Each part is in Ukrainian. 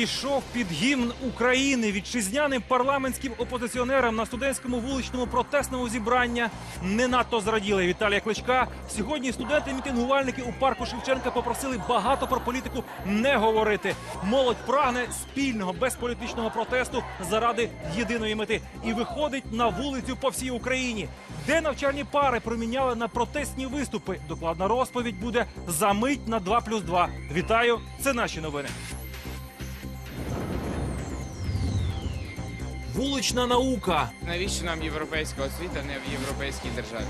пішов під гімн України вітчизняним парламентським опозиціонерам на студентському вуличному протестному зібрання не надто зраділи Віталія Кличка. Сьогодні студенти-мітингувальники у парку Шевченка попросили багато про політику не говорити. Молодь прагне спільного безполітичного протесту заради єдиної мети і виходить на вулицю по всій Україні, де навчальні пари проміняли на протестні виступи. Докладна розповідь буде за мить на 2 плюс 2. Вітаю, це наші новини. Вулична наука. Навіщо нам європейська освіта не в європейській державі?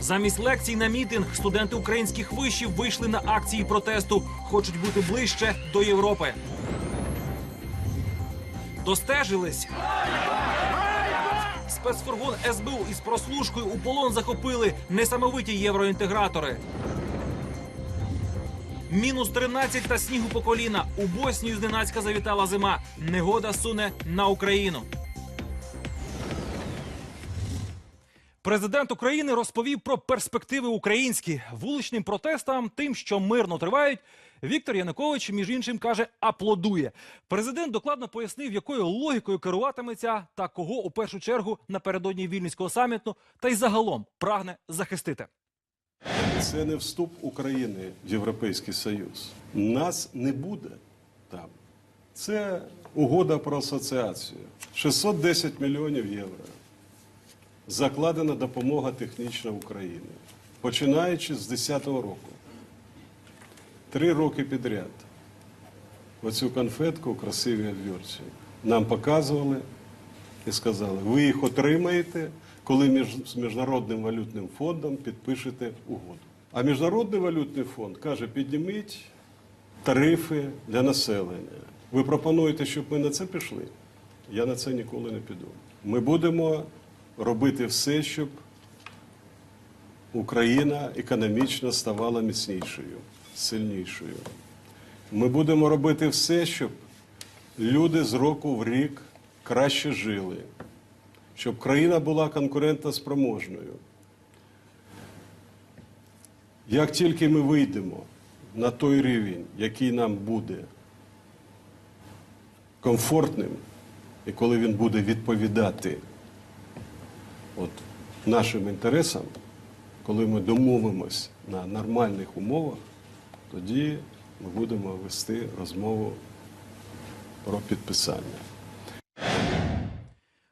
Замість лекцій на мітинг студенти українських вишів вийшли на акції протесту. Хочуть бути ближче до Європи. Достежились. Спецфургон СБУ із прослушкою у полон захопили несамовиті євроінтегратори. Мінус 13 та снігу по коліна. У Боснію зненацька завітала зима. Негода суне на Україну. Президент України розповів про перспективи українські вуличним протестам, тим, що мирно тривають. Віктор Янукович, між іншим, каже, аплодує. Президент докладно пояснив, якою логікою керуватиметься та кого у першу чергу напередодні вільнюського саміту, та й загалом прагне захистити. Це не вступ України в Європейський Союз. Нас не буде там. Це угода про асоціацію. 610 мільйонів євро. Закладена допомога технічна України. Починаючи з 2010 року. Три роки підряд. Оцю конфетку, красиві обвірці, нам показували і сказали, ви їх отримаєте, коли між, з Міжнародним валютним фондом підпишете угоду. А Міжнародний валютний фонд каже, підніміть тарифи для населення. Ви пропонуєте, щоб ми на це пішли? Я на це ніколи не піду. Ми будемо робити все, щоб Україна економічно ставала міцнішою, сильнішою. Ми будемо робити все, щоб люди з року в рік краще жили, щоб країна була конкурентоспроможною. Як тільки ми вийдемо на той рівень, який нам буде комфортним, і коли він буде відповідати от, нашим інтересам, коли ми домовимось на нормальних умовах, тоді ми будемо вести розмову про підписання.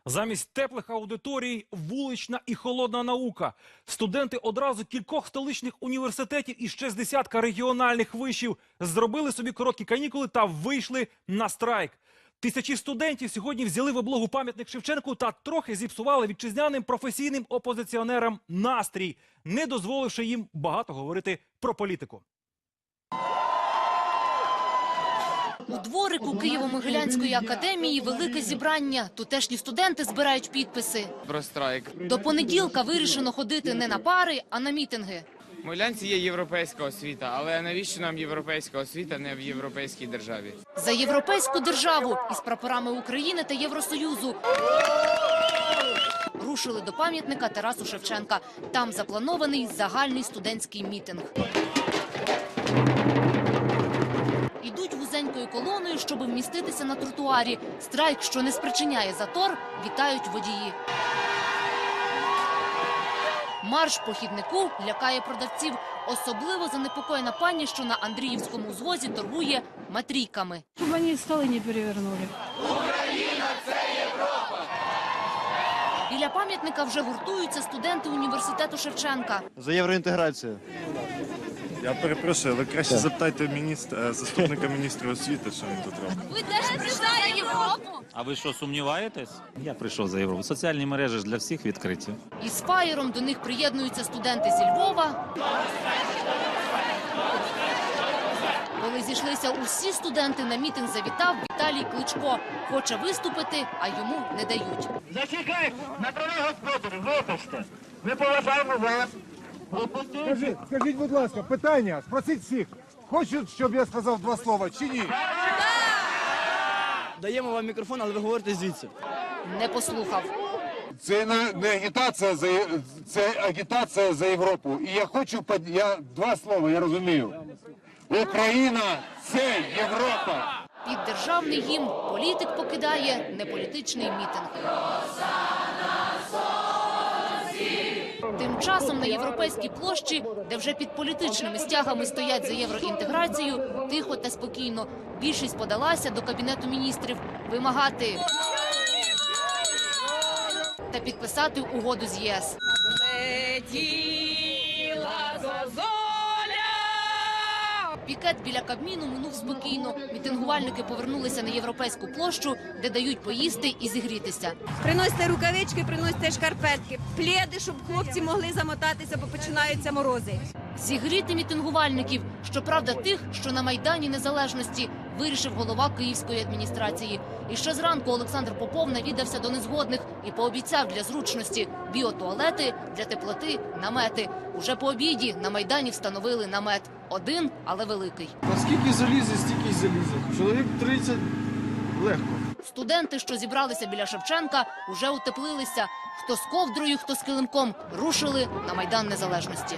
Замість теплих аудиторій вулична і холодна наука. Студенти одразу кількох столичних університетів і ще з десятка регіональних вишів зробили собі короткі канікули та вийшли на страйк. Тисячі студентів сьогодні взяли в облогу пам'ятник Шевченку та трохи зіпсували вітчизняним професійним опозиціонерам настрій, не дозволивши їм багато говорити про політику. У дворику Києво-Могилянської академії велике зібрання. Тутешні студенти збирають підписи. Про страйк. До понеділка вирішено ходити не на пари, а на мітинги. В Могилянці є європейська освіта, але навіщо нам європейська освіта не в європейській державі? За європейську державу із прапорами України та Євросоюзу. Рушили до пам'ятника Тарасу Шевченка. Там запланований загальний студентський мітинг. Вузенькою колоною, щоб вміститися на тротуарі. Страйк, що не спричиняє затор, вітають водії. Марш по хіднику лякає продавців. Особливо занепокоєна пані, що на Андріївському звозі торгує матрійками. Чтобы они столы не перевернули. Біля пам'ятника вже гуртуються студенти університету Шевченка. За євроінтеграцію. Я перепрошую, ви краще запитайте міністра, заступника міністра освіти, що він тут робить. Ви теж прийшли на Європу? А ви що, сумніваєтесь? Я прийшов за Європу. Соціальні мережі ж для всіх відкриті. Із фаєром до них приєднуються студенти зі Львова. Коли зійшлися усі студенти, на мітинг завітав Віталій Кличко. Хоче виступити, а йому не дають. Зачекайте, на господарі, вибачте. Ми поважаємо вас. Скажіть, скажіть, будь ласка, питання, спросіть всіх. Хочуть, щоб я сказав два слова чи ні? Даємо вам мікрофон, але ви говорите звідси. Не послухав. Це не, не агітація за це агітація за Європу. І я хочу я два слова, я розумію. Україна це Європа. Під державний гімн політик покидає неполітичний мітинг. Тим часом на європейській площі, де вже під політичними стягами стоять за євроінтеграцію, тихо та спокійно. Більшість подалася до кабінету міністрів вимагати та підписати угоду з ЄС. Пікет біля Кабміну минув спокійно. Мітингувальники повернулися на європейську площу, де дають поїсти і зігрітися. Приносите рукавички, приносите шкарпетки, пледи, щоб хлопці могли замотатися, бо починаються морози. Зігріти мітингувальників, щоправда, тих, що на майдані незалежності, вирішив голова київської адміністрації. І ще зранку Олександр Попов навідався до незгодних і пообіцяв для зручності біотуалети, для теплоти намети. Уже по обіді на майдані встановили намет один, але великий. Наскільки залізе, стільки й залізе. Чоловік 30 легко. Студенти, що зібралися біля Шевченка, уже утеплилися. Хто з ковдрою, хто з килимком, рушили на майдан незалежності.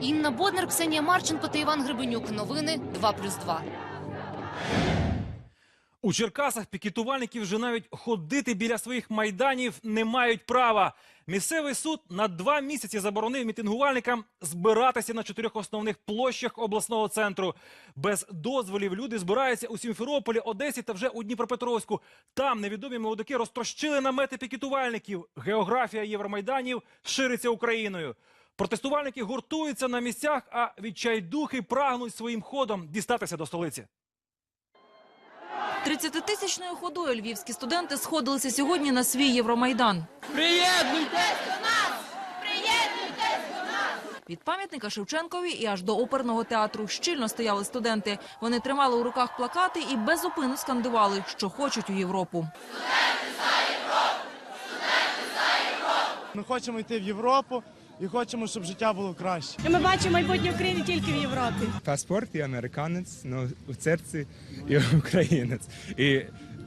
Інна Боднер, Ксенія Марченко та Іван Гребенюк. Новини 2+,2. У Черкасах пікетувальники вже навіть ходити біля своїх майданів не мають права. Місцевий суд на два місяці заборонив мітингувальникам збиратися на чотирьох основних площах обласного центру. Без дозволів люди збираються у Сімферополі, Одесі та вже у Дніпропетровську. Там невідомі молодики розтрощили намети пікетувальників. Географія Євромайданів шириться Україною. Протестувальники гуртуються на місцях, а відчайдухи прагнуть своїм ходом дістатися до столиці. 30-тисячною ходою львівські студенти сходилися сьогодні на свій Євромайдан. Від пам'ятника Шевченкові і аж до оперного театру щільно стояли студенти. Вони тримали у руках плакати і без зупину скандували, що хочуть у Європу. Ми хочемо йти в Європу і хочемо, щоб життя було краще. Ми бачимо майбутнє України тільки в Європі. паспорт і американець, але у серці і українець. І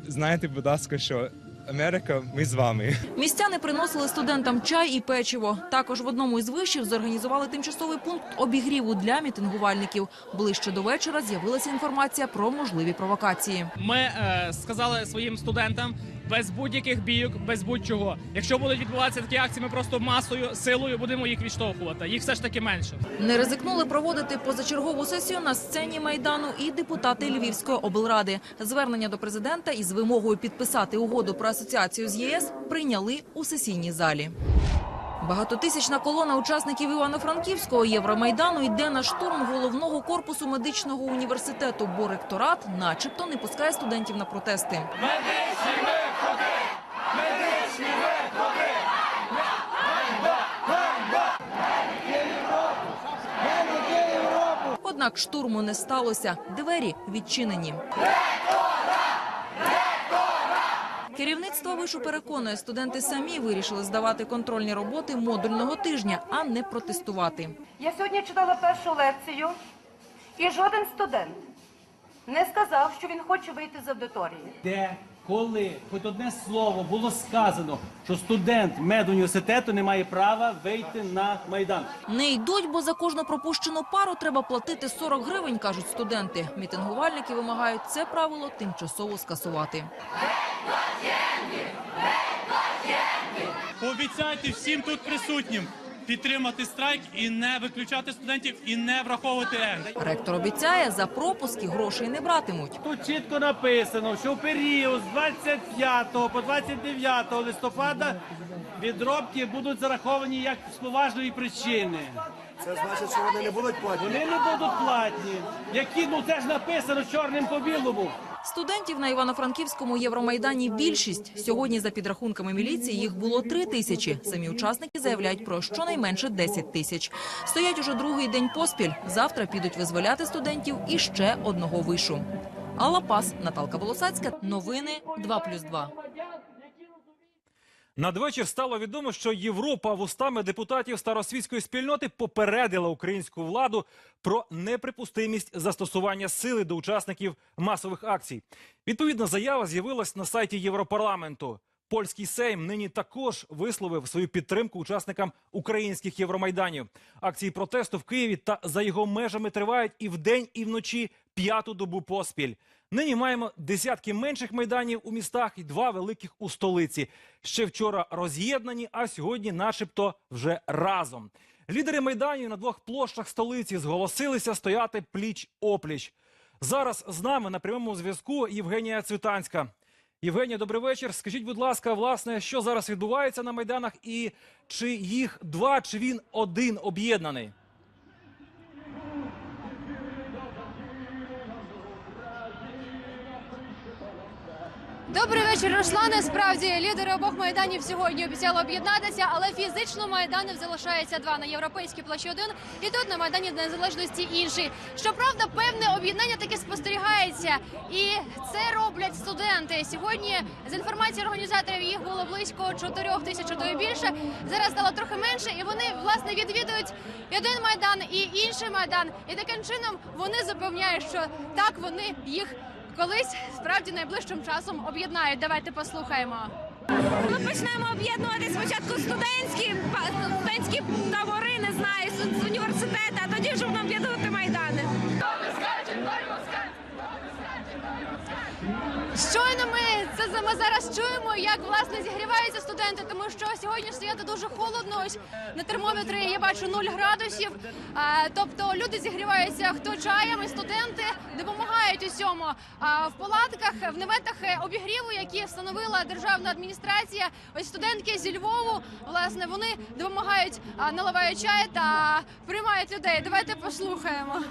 знаєте, будь ласка, що Америка, ми з вами. Містяни приносили студентам чай і печиво. Також в одному із вишів зорганізували тимчасовий пункт обігріву для мітингувальників. Ближче до вечора з'явилася інформація про можливі провокації. Ми е, сказали своїм студентам без будь-яких бійок, без будь-чого. Якщо будуть відбуватися такі акції, ми просто масою, силою будемо їх відштовхувати. Їх все ж таки менше. Не ризикнули проводити позачергову сесію на сцені майдану і депутати Львівської облради. Звернення до президента із вимогою підписати угоду про асоціацію з єС прийняли у сесійній залі. Багатотисячна колона учасників Івано-Франківського Євромайдану йде на штурм головного корпусу медичного університету, бо ректорат, начебто, не пускає студентів на протести. Однак штурму не сталося. Двері відчинені. Керівництво вишу переконує, студенти самі вирішили здавати контрольні роботи модульного тижня, а не протестувати. Я сьогодні читала першу лекцію, і жоден студент не сказав, що він хоче вийти з аудиторії. Де, коли, хоч одне слово було сказано, що студент медуніверситету не має права вийти на майдан. Не йдуть, бо за кожну пропущену пару треба платити 40 гривень, кажуть студенти. Мітингувальники вимагають це правило тимчасово скасувати. Пообіцяйте всім тут присутнім підтримати страйк і не виключати студентів, і не враховувати ех. Ректор обіцяє, за пропуски грошей не братимуть. Тут чітко написано, що в період з 25 по 29 листопада відробки будуть зараховані як з поважної причини. Це значить, що вони не будуть платити. Вони не будуть платні. Які ну це ж написано чорним по білому. Студентів на Івано-Франківському Євромайдані більшість. Сьогодні, за підрахунками міліції, їх було три тисячі. Самі учасники заявляють про щонайменше 10 тисяч. Стоять уже другий день поспіль. Завтра підуть визволяти студентів і ще одного вишу. Алла Пас, Наталка Волосацька. Новини 2+,2. Надвечір стало відомо, що Європа вустами депутатів старосвітської спільноти попередила українську владу про неприпустимість застосування сили до учасників масових акцій. Відповідна заява з'явилась на сайті Європарламенту. Польський Сейм нині також висловив свою підтримку учасникам українських Євромайданів. Акції протесту в Києві та за його межами тривають і вдень, і вночі п'яту добу поспіль. Нині маємо десятки менших майданів у містах і два великих у столиці. Ще вчора роз'єднані, а сьогодні, начебто, вже разом. Лідери майданів на двох площах столиці зголосилися стояти пліч опліч. Зараз з нами на прямому зв'язку Євгенія Цвітанська. Євгенія, добрий вечір. Скажіть, будь ласка, власне, що зараз відбувається на майданах, і чи їх два, чи він один об'єднаний? Добрий вечір, Руслане. Справді лідери обох майданів сьогодні обіцяли об'єднатися, але фізично майданів залишається два на європейській площі один і тут на майдані Незалежності інший. Щоправда, певне об'єднання таки спостерігається, і це роблять студенти. Сьогодні з інформації організаторів їх було близько 4 тисяч то і більше. Зараз стало трохи менше, і вони власне відвідують один майдан і інший майдан. І таким чином вони запевняють, що так вони їх колись справді найближчим часом об'єднають. Давайте послухаємо. Ми почнемо об'єднувати спочатку студентські студентські табори, не знаю, з, університету, а тоді вже будемо об'єднувати майдани. Щойно ми це ми зараз чуємо, як власне зігріваються студенти, тому що сьогодні стояти дуже холодно. Ось на термометрі я бачу 0 градусів. А, тобто люди зігріваються хто чаєм, і студенти допомагають усьому. В палатках, в наметах е, обігріву, які встановила державна адміністрація. Ось студентки зі Львову, власне, вони допомагають, наливають чай та приймають людей. Давайте послухаємо,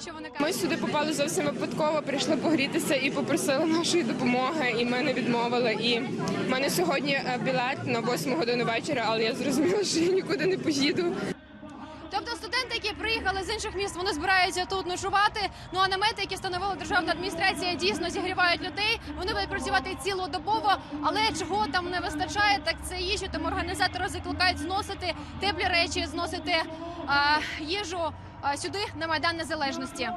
що вони кажуть. Ми сюди попали зовсім випадково, прийшли погрітися і попросили нашої допомоги, і ми не відмовили. І в мене сьогодні е, білет на 8 годину вечора, але я зрозуміла, що я нікуди не поїду. Які приїхали з інших міст, вони збираються тут ночувати. Ну а намети, які встановила державна адміністрація, дійсно зігрівають людей. Вони будуть працювати цілодобово, але чого там не вистачає, так це їжі. Тому організатори закликають зносити теплі речі, зносити а, їжу а, сюди на майдан незалежності.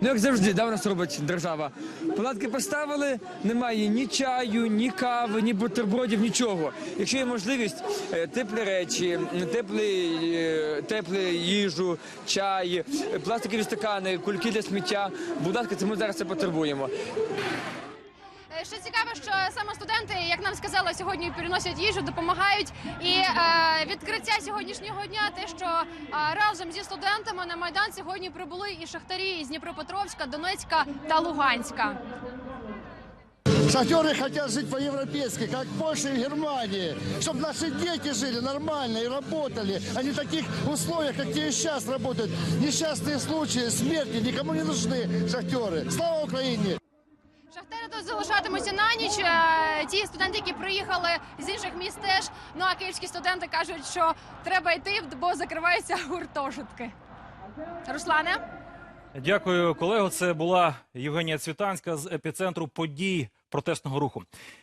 Ну, як завжди, да, в нас робить держава. Палатки поставили, немає ні чаю, ні кави, ні бутербродів, нічого. Якщо є можливість, е, теплі речі, теплі, е, теплі їжу, чай, е, пластикові стакани, кульки для сміття. Будь ласка, це ми зараз це потребуємо. Е, Що цікаво, що саме студенти, як нам сказали, сьогодні переносять їжу, допомагають. І е, відкриття сьогоднішнього дня, те, що е, разом зі студентами на майдан сьогодні прибули і шахтарі із Дніпропетровська, Донецька та Луганська. Шахтеры хотят жить по-европейски, как в Польше и Германии. Чтобы наши дети жили нормально и работали, а не в таких условиях, как те и сейчас работают. Несчастные случаи, смерти никому не нужны шахтеры. Слава Украине! Тут залишатимуться на ніч. Е, Ті студенти, які приїхали з інших міст, теж ну а київські студенти кажуть, що треба йти, бо закриваються гуртожитки. Руслане. Дякую, колего. Це була Євгенія Цвітанська з епіцентру подій протестного руху.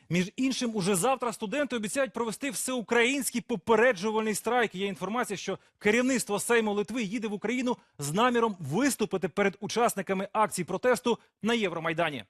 Між іншим, уже завтра студенти обіцяють провести всеукраїнський попереджувальний страйк. Є інформація, що керівництво Сейму Литви їде в Україну з наміром виступити перед учасниками акцій протесту на Євромайдані.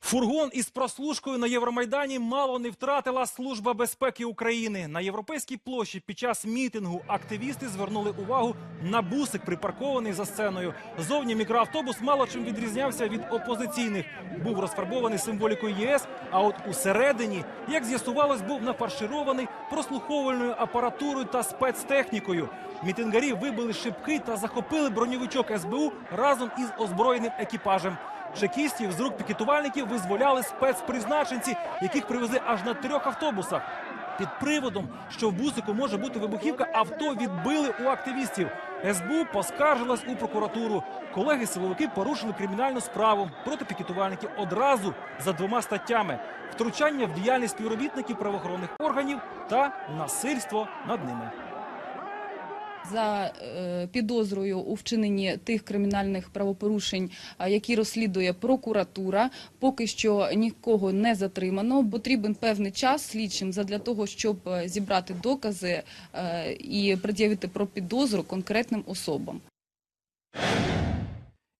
Фургон із прослушкою на Євромайдані мало не втратила Служба безпеки України. На європейській площі під час мітингу активісти звернули увагу на бусик, припаркований за сценою. Зовні мікроавтобус мало чим відрізнявся від опозиційних. Був розфарбований символікою ЄС. А от усередині, як з'ясувалось, був нафарширований прослуховувальною апаратурою та спецтехнікою. Мітингарі вибили шибки та захопили броньовичок СБУ разом із озброєним екіпажем. Чекістів з рук пікетувальників визволяли спецпризначенці, яких привезли аж на трьох автобусах. Під приводом, що в бусику може бути вибухівка, авто відбили у активістів. СБУ поскаржилась у прокуратуру. Колеги-силовики порушили кримінальну справу проти пікетувальників одразу за двома статтями: втручання в діяльність співробітників правоохоронних органів та насильство над ними. За е, підозрою у вчиненні тих кримінальних правопорушень, які розслідує прокуратура. Поки що нікого не затримано. Потрібен певний час слідчим задля того, щоб е, зібрати докази е, і пред'явити про підозру конкретним особам.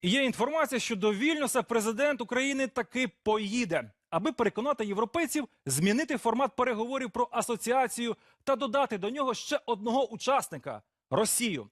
Є інформація, що до Вільнюса президент України таки поїде. аби переконати європейців змінити формат переговорів про асоціацію та додати до нього ще одного учасника Росію.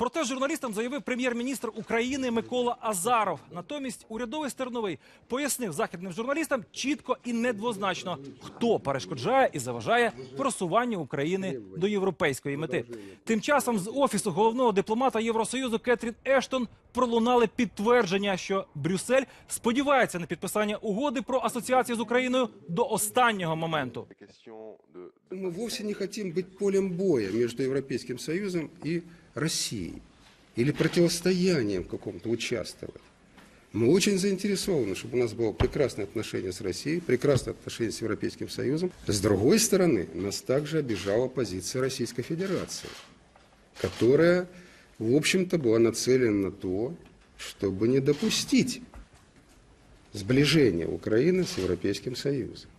Проте журналістам заявив прем'єр-міністр України Микола Азаров. Натомість урядовий стерновий пояснив західним журналістам чітко і недвозначно, хто перешкоджає і заважає просуванню України до європейської мети. Тим часом з офісу головного дипломата Євросоюзу Кетрін Ештон пролунали підтвердження, що Брюссель сподівається на підписання угоди про асоціацію з Україною до останнього моменту. Мы вовсе не хотим быть полем боя между Европейским Союзом и Россией или противостоянием каком-то участвовать. Мы очень заинтересованы, чтобы у нас было прекрасное отношение с Россией, прекрасное отношение с Европейским Союзом. С другой стороны, нас также обижала позиция Российской Федерации, которая, в общем-то, была нацелена на то, чтобы не допустить сближения Украины с Европейским Союзом.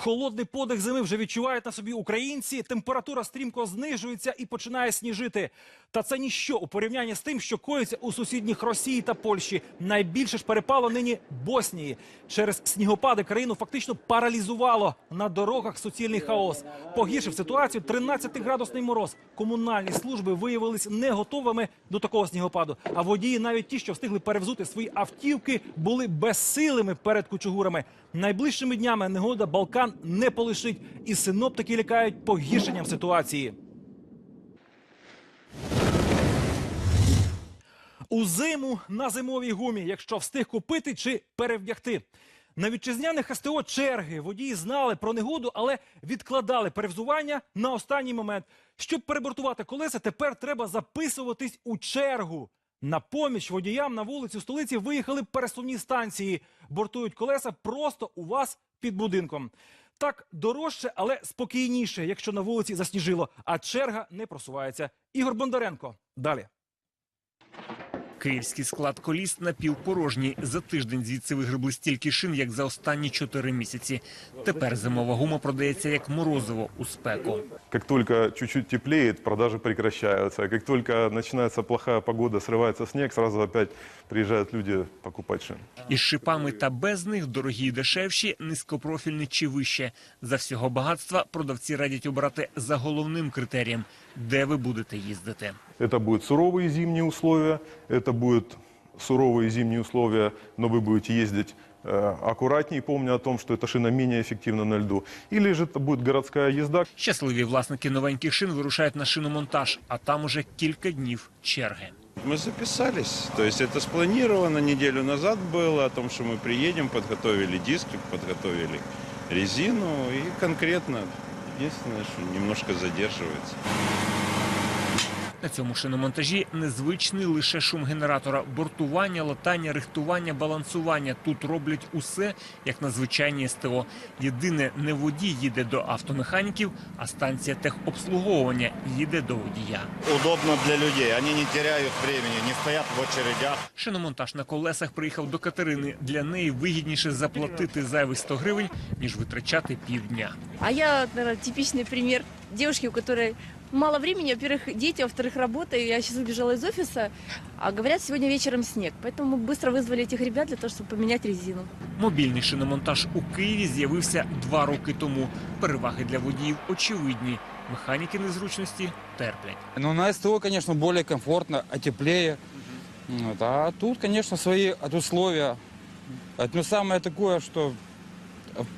Холодний подих зими вже відчувають на собі українці. Температура стрімко знижується і починає сніжити. Та це ніщо у порівнянні з тим, що коїться у сусідніх Росії та Польщі. Найбільше ж перепало нині Боснії. Через снігопади країну фактично паралізувало. На дорогах суцільний хаос. Погіршив ситуацію 13-градусний мороз. Комунальні служби виявились не готовими до такого снігопаду. А водії, навіть ті, що встигли перевзути свої автівки, були безсилими перед кучугурами. Найближчими днями негода Балкан не полишить, і синоптики лякають погіршенням ситуації. У зиму на зимовій гумі, якщо встиг купити чи перевдягти. На вітчизняних СТО черги водії знали про негоду, але відкладали перевзування на останній момент. Щоб перебортувати колеса, тепер треба записуватись у чергу. На поміч водіям на вулицю столиці виїхали пересувні станції. Бортують колеса просто у вас під будинком. Так дорожче, але спокійніше, якщо на вулиці засніжило, а черга не просувається. Ігор Бондаренко. Далі. Київський склад коліс напівпорожній. За тиждень звідси вигребли стільки шин, як за останні чотири місяці. Тепер зимова гума продається як морозиво у спеку. Как только чуть-чуть теплеет, продажи прекращаются. Как только начинается плохая погода, срывается снег, сразу опять приезжают люди покупать шин. Із шипами та без них дорогі й дешевші, низькопрофільні чи вище. За всього багатства продавці радять обрати за головним критерієм, де ви будете їздити. Это будут суровые зимние условия, это будут суровые зимние условия, но вы будете ездить э, аккуратнее, помня о том, что эта шина менее эффективна на льду. Или же это будет городская езда. Щасливі власники новеньких шин вирушають на шиномонтаж, а там уже кілька днів черги. Мы записались, то есть это спланировано неделю назад было, о том, что мы приедем, подготовили диски, подготовили резину и конкретно, единственное, что немножко задерживается. На цьому шиномонтажі незвичний лише шум генератора. Бортування, латання, рихтування, балансування. Тут роблять усе, як на звичайній СТО. Єдине, не водій їде до автомеханіків, а станція техобслуговування їде до водія. Удобно для людей, они не теряют времени, не стоят в очередях. Шиномонтаж на колесах приїхав до Катерини. Для неї вигідніше заплатити зайвих 100 гривень, ніж витрачати півдня. А я, наверное, типичный пример девушки, у которой мало времени. Во-первых, дети, во-вторых, работа. И Я сейчас убежала из офиса, а говорят, сегодня вечером снег. Поэтому мы быстро вызвали этих ребят для того, чтобы поменять резину. Мобільний шиномонтаж у Києві з'явився два роки тому. Переваги для водіїв очевидні. Механіки незручності терплять. Ну, на СТО, конечно, более комфортно, а теплее. Вот. А тут, конечно, свои от условия. Ну, самое такое, что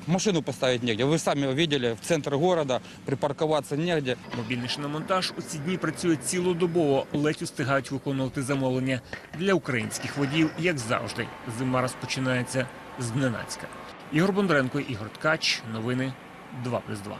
машину поставить негде. Вы сами видели, в центр города припарковаться негде. Мобільний шиномонтаж у ці дні працює цілодобово. Ледь устигають виконувати замовлення. Для українських водіїв, як завжди, зима розпочинається зненацька. Ігор Бондаренко, Ігор Ткач. Новини 2+,2.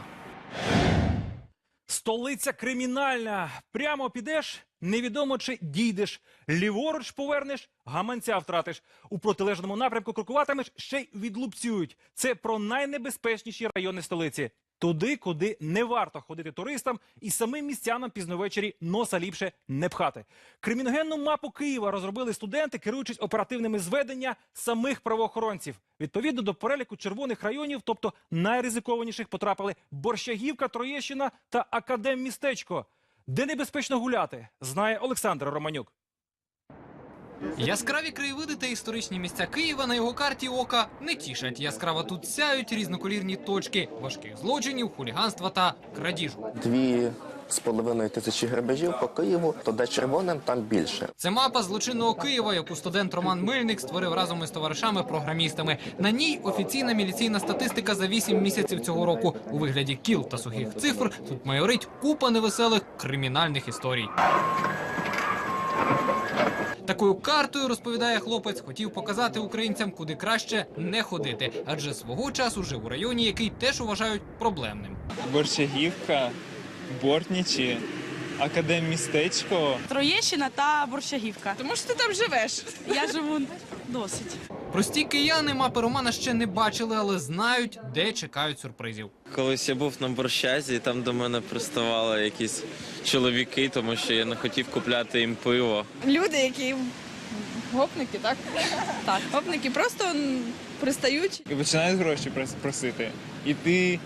Столиця кримінальна. Прямо підеш, невідомо чи дійдеш. Ліворуч повернеш, гаманця втратиш. У протилежному напрямку крокуватимеш, ще й відлупцюють. Це про найнебезпечніші райони столиці. Туди, куди не варто ходити туристам і самим містянам пізно ввечері носа ліпше не пхати. Криміногенну мапу Києва розробили студенти, керуючись оперативними зведення самих правоохоронців. Відповідно до переліку червоних районів, тобто найризикованіших, потрапили Борщагівка, Троєщина та Академмістечко. Де небезпечно гуляти, знає Олександр Романюк. Яскраві краєвиди та історичні місця Києва на його карті ока не тішать. Яскраво тут сяють різноколірні точки важких злочинів, хуліганства та крадіжу. Дві з половиною тисячі грабежів по Києву, то де червоним, там більше. Це мапа злочинного Києва, яку студент Роман Мельник створив разом із товаришами-програмістами. На ній офіційна міліційна статистика за 8 місяців цього року. У вигляді кіл та сухих цифр тут майорить купа невеселих кримінальних історій. Такою картою, розповідає хлопець, хотів показати українцям, куди краще не ходити, адже свого часу жив у районі, який теж вважають проблемним. Борщагівка, Бортнічі, Академмістечко. Троєщина та Борщагівка. Тому що ти там живеш. Я живу досить. Прості кияни мапи Романа ще не бачили, але знають, де чекають сюрпризів. Колись я був на борщазі, і там до мене приставали якісь чоловіки, тому що я не хотів купляти їм пиво. Люди, які гопники, так? Так. Гопники просто пристають. І починають гроші прос- просити. І ти,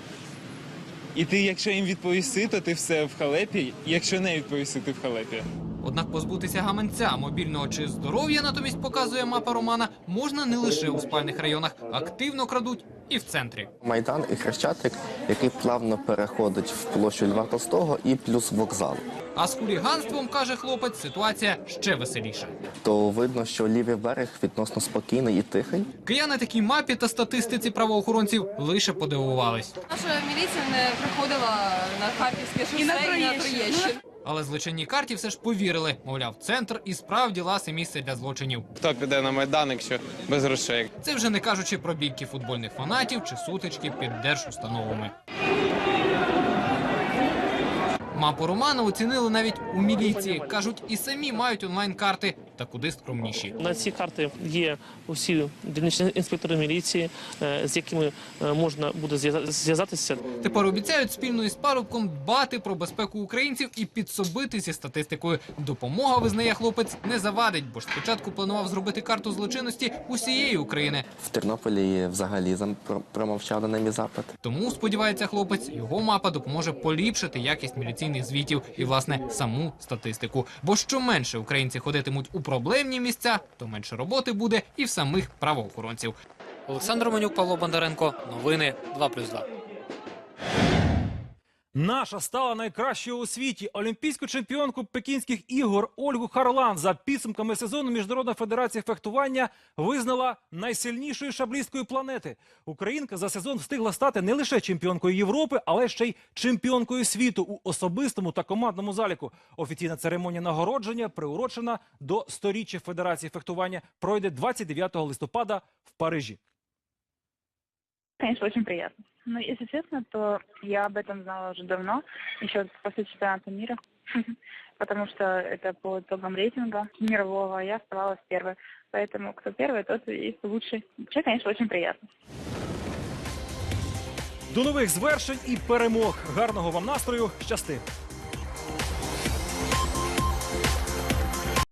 і ти, якщо їм відповісти, то ти все в халепі. Якщо не відповісти, ти в халепі. Однак позбутися гаманця, мобільного чи здоров'я, натомість показує мапа Романа, можна не лише у спальних районах, активно крадуть і в центрі. Майдан і Хрещатик, який плавно переходить в площу Льва Толстого і плюс вокзал. А з хуліганством, каже хлопець, ситуація ще веселіша. То видно, що лівий берег відносно спокійний і тихий. Кияни такій мапі та статистиці правоохоронців лише подивувались. Наша міліція не приходила на Харківське шосе і на Троєщину. Але злочинні карті все ж повірили. Мовляв, центр і справді ласе місце для злочинів. Хто піде на Майдан, якщо без грошей? Це вже не кажучи про бійки футбольних фанатів чи сутички під держустановами. Мапу Романа оцінили навіть у міліції. Кажуть, і самі мають онлайн-карти, та куди скромніші. На ці карти є усі дільничні інспектори міліції, е, з якими е, можна буде зв'яза- зв'язатися. Тепер обіцяють спільно із парубком дбати про безпеку українців і підсобити зі статистикою. Допомога, визнає хлопець, не завадить, бо ж спочатку планував зробити карту злочинності усієї України. В Тернополі взагалі зам- про- промовчали на мій запит. Тому сподівається хлопець, його мапа допоможе поліпшити якість міліційних звітів і власне саму статистику. Бо що менше українці ходитимуть у проблемні місця, то менше роботи буде і в самих правоохоронців. Олександр Манюк, Павло Бондаренко. Новини 2+,2. Наша стала найкращою у світі. Олімпійську чемпіонку пекінських ігор Ольгу Харлан за підсумками сезону Міжнародна федерація фехтування визнала найсильнішою шаблісткою планети. Українка за сезон встигла стати не лише чемпіонкою Європи, але ще й чемпіонкою світу у особистому та командному заліку. Офіційна церемонія нагородження, приурочена до сторіччя Федерації фехтування, пройде 29 листопада в Парижі. Конечно, очень приятно. Но, если честно, то я об этом знала уже давно, еще после чемпионата мира, потому что это по итогам рейтинга мирового, а я оставалась первой. Поэтому кто первый, тот и лучший. Вообще, конечно, очень приятно. До нових звершень і перемог. Гарного вам настрою. Щасти!